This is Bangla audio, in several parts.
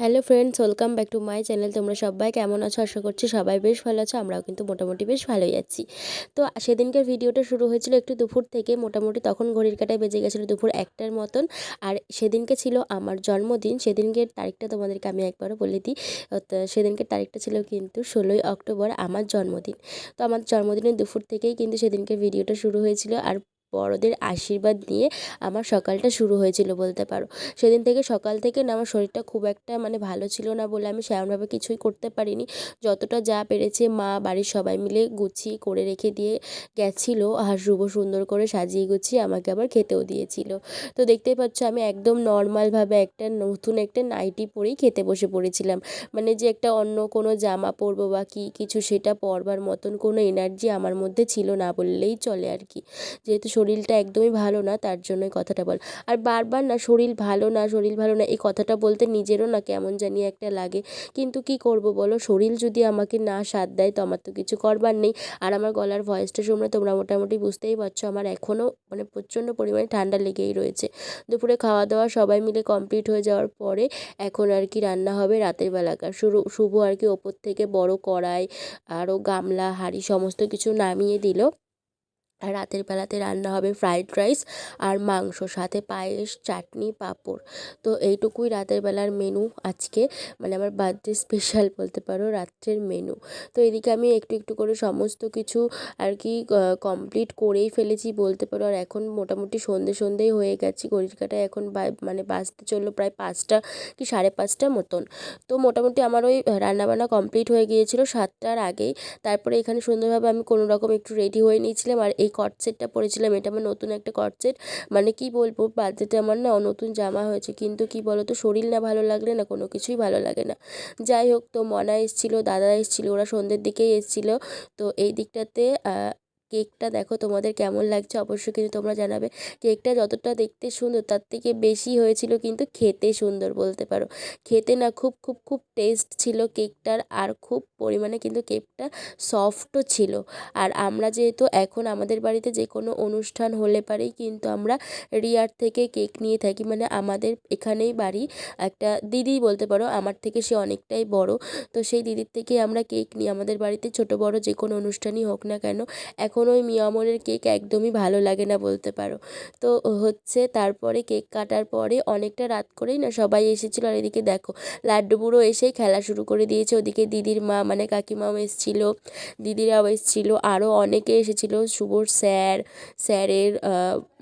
Hello friends, welcome back to my channel. তোমরা সবাই কেমন আছো? আশা করছি সবাই বেশ ভালো আছো, আমরাও কিন্তু মোটামুটি বেশ ভালোই আছি। তো সেদিনকার ভিডিওটা শুরু হয়েছিল একটু দুপুর থেকে, মোটামুটি তখন ঘড়ির কাটায় বেজে গেছিল দুপুর একটার মতন। আর সেদিনকে ছিল আমার জন্মদিন, সেদিনকের তারিখটা তোমাদেরকে আমি একবারও বলে দিই। তো সেদিনকের তারিখটা ছিল কিন্তু ষোলোই অক্টোবর আমার জন্মদিন। তো আমার জন্মদিনের দুপুর থেকেই কিন্তু সেদিনকে ভিডিওটা শুরু হয়েছিল। আর বড়দের আশীর্বাদ নিয়ে আমার সকালটা শুরু হয়েছিল বলতে পারো। সেদিন থেকে সকাল থেকে না আমার শরীরটা খুব একটা মানে ভালো ছিল না বলে আমি সেরকমভাবে কিছুই করতে পারিনি। যতটা যা পেরেছে মা, বাড়ির সবাই মিলে গুছিয়ে করে রেখে দিয়ে গেছিল আর শুভ সুন্দর করে সাজিয়ে গুছিয়ে আমাকে আবার খেতেও দিয়েছিল। তো দেখতেই পাচ্ছ আমি একদম নর্মালভাবে একটা নতুন একটা নাইটি পরেই খেতে বসে পড়েছিলাম। মানে যে একটা অন্য কোনো জামা পরবো বা কী কিছু সেটা পরবার মতন কোনো এনার্জি আমার মধ্যে ছিল না বললেই চলে আর কি। যেহেতু শরীরটা একদমই ভালো না, তার জন্যই কথাটা বল। আর বারবার না, শরীর ভালো না, শরীর ভালো না, এই কথাটা বলতে নিজেরও না কেমন জানি একটা লাগে। কিন্তু কি করব বলো? শরীর যদি আমাকে না সাথ দেয়, তো আমার তো কিছু করবার নেই। আর আমার গলার ভয়েসটা শুনে তোমরা মোটামুটি বুঝতেই পারছ, আমার এখনও মানে প্রচণ্ড পরিমাণে ঠান্ডা লেগেই রয়েছে। দুপুরে খাওয়া দাওয়া সবাই মিলে কমপ্লিট হয়ে যাওয়ার পরে এখন আর কি রান্না হবে রাতের বেলাকার শুরু, শুভ আর কি ওপর থেকে বড় কড়াই, আরও গামলা, হাঁড়ি, সমস্ত কিছু নামিয়ে দিল। রাতের বেলাতে রান্না হবে ফ্রাইড রাইস আর মাংস, সাথে পায়েস, চাটনি, পাঁপড়। তো এইটুকুই রাতের বেলার মেনু আজকে। মানে আমার বার্থডে স্পেশাল বলতে পারো, রাত্রের মেনু। তো এদিকে আমি একটু একটু করে সমস্ত কিছু আর কি কমপ্লিট করেই ফেলেছি বলতে পারো। আর এখন মোটামুটি সন্ধে সন্ধেই হয়ে গেছি, ঘড়ির কাঁটায় এখন মানে বাঁচতে চলল প্রায় পাঁচটা কি সাড়ে পাঁচটা মতন। তো মোটামুটি আমার ওই রান্নাবান্না কমপ্লিট হয়ে গিয়েছিল সাতটার আগেই। তারপরে এখানে সুন্দরভাবে আমি কোনো রকম একটু রেডি হয়ে নিয়েছিলাম। আর এই কট সেটটা পরেছিলাম, এটা আমার নতুন একটা কট সেট মানে কি বলব, বাজেটে আমার না নতুন জামা হয়েছে, কিন্তু কি বলো তো শরীর না ভালো লাগলে না কোনো কিছুই ভালো লাগে না। যাই হোক, তো মনা এসেছিল, দাদা এসছিলো, ওরা সন্ধ্যের দিকেই এসেছিল। তো এই দিকটাতে কেকটা দেখো তোমাদের কেমন লাগছে অবশ্যই কিন্তু তোমরা জানাবে। কেকটা যতটা দেখতে সুন্দর তার থেকে বেশি হয়েছিল কিন্তু খেতে সুন্দর বলতে পারো। খেতে না খুব খুব খুব টেস্ট ছিল কেকটার আর খুব পরিমাণে কিন্তু কেকটা সফটও ছিল। আর আমরা যেহেতু এখন আমাদের বাড়িতে যে কোনো অনুষ্ঠান হলে পারেই কিন্তু আমরা রিয়ার থেকে কেক নিয়ে থাকি। মানে আমাদের এখানেই বাড়ি একটা দিদি বলতে পারো, আমার থেকে সে অনেকটাই বড়। তো সেই দিদির থেকেই আমরা কেক নিই। আমাদের বাড়িতে ছোট বড় যে কোনো অনুষ্ঠানই হোক না কেন, এখন এখন ওই মিয়ামরের কেক একদমই ভালো লাগে না বলতে পারো। তো হচ্ছে তারপরে কেক কাটার পরে অনেকটা রাত করেই না সবাই এসেছিল আর এদিকে দেখো, লাড্ডু বুড়ো এসেই খেলা শুরু করে দিয়েছে। ওদিকে দিদির মা মানে কাকিমাও এসেছিল, দিদিরাও এসেছিল আরও অনেকে এসেছিল। শুভর স্যার, স্যারের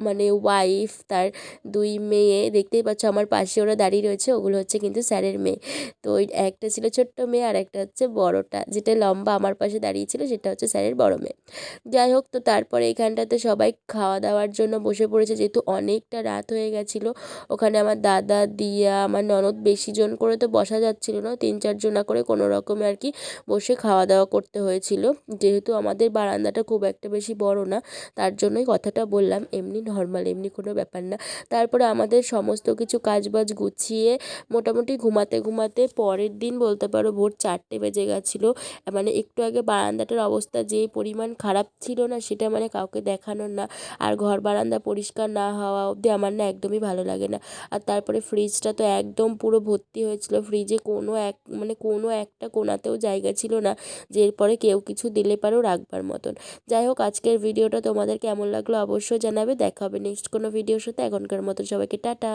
মানে ওয়াইফ তার দুই মেয়ে, দেখতেই পাচ্ছ আমার পাশে ওরা দাঁড়িয়ে রয়েছে, ওগুলো হচ্ছে কিন্তু স্যারের মেয়ে। তো ওই একটা ছিল ছোট্ট মেয়ে আর একটা হচ্ছে বড়টা, যেটা লম্বা আমার পাশে দাঁড়িয়েছিল সেটা হচ্ছে স্যারের বড় মেয়ে। যাই যাই হোক, তো তারপরে এখানটাতে সবাই খাওয়া দাওয়ার জন্য বসে পড়েছে। যেহেতু অনেকটা রাত হয়ে গেছিল, ওখানে আমার দাদা, দিয়া, আমার ননদ বেশি জন করে তো বসা যাচ্ছিল না তিন চারজনা করে কোনো রকমে আর কি বসে খাওয়া দাওয়া করতে হয়েছিল। যেহেতু আমাদের বারান্দাটা খুব একটা বেশি বড় না, তার জন্যই কথাটা বললাম, এমনি নর্মাল এমনি কোনো ব্যাপার না। তারপরে আমাদের সমস্ত কিছু কাজবাজ গুছিয়ে মোটামুটি ঘুমাতে ঘুমাতে পরের দিন বলতে পারো ভোর চারটে বেজে গেছিল। মানে একটু আগে বারান্দাটার অবস্থা যে পরিমাণ খারাপ ছিল ছিল না, সেটা মানে কাউকে দেখানোর না। আর ঘর বারান্দা পরিষ্কার না হওয়া অবধি আমার না একদমই ভালো লাগে না। আর তারপরে ফ্রিজটা তো একদম পুরো ভর্তি হয়েছিল। ফ্রিজে কোনো এক মানে কোনো একটা কোনাতেও জায়গা ছিল না, যে এরপরে কেউ কিছু দিলে পারেও রাখবার মতন। যাই হোক, আজকের ভিডিওটা তোমাদের কেমন লাগল অবশ্যই জানাবে। দেখা হবে নেক্সট কোনো ভিডিওর সাথে। এখনকার মতো সবাইকে টাটা।